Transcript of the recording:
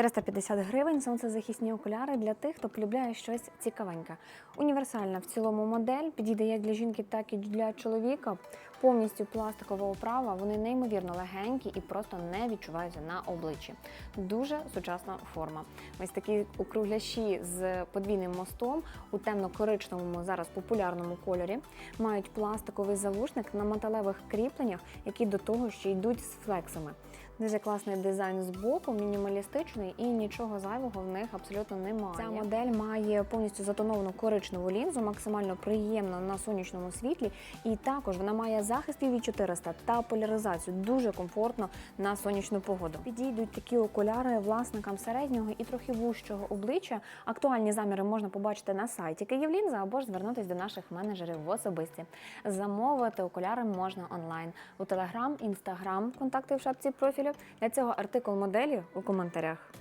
450 гривень сонцезахисні окуляри для тих, хто полюбляє щось цікавеньке. Універсальна в цілому модель підійде як для жінки, так і для чоловіка. Повністю пластикова оправа. Вони неймовірно легенькі і просто не відчуваються на обличчі. Дуже сучасна форма. Ось такі округляші з подвійним мостом у темно-коричневому зараз популярному кольорі мають пластиковий завушник на металевих кріпленнях, які до того ще йдуть з флексами. Дуже класний дизайн з боку, мінімалістичний і нічого зайвого в них абсолютно немає. Ця модель має повністю затоновану коричневу лінзу, максимально приємна на сонячному світлі, і також вона має захист UV 400 та поляризацію. Дуже комфортно на сонячну погоду. Підійдуть такі окуляри власникам середнього і трохи вужчого обличчя. Актуальні заміри можна побачити на сайті Київлінза або ж звернутися до наших менеджерів в особисті. Замовити окуляри можна онлайн у Телеграм, Інстаграм, контакти в шапці профілю. Для цього артикул моделі у коментарях.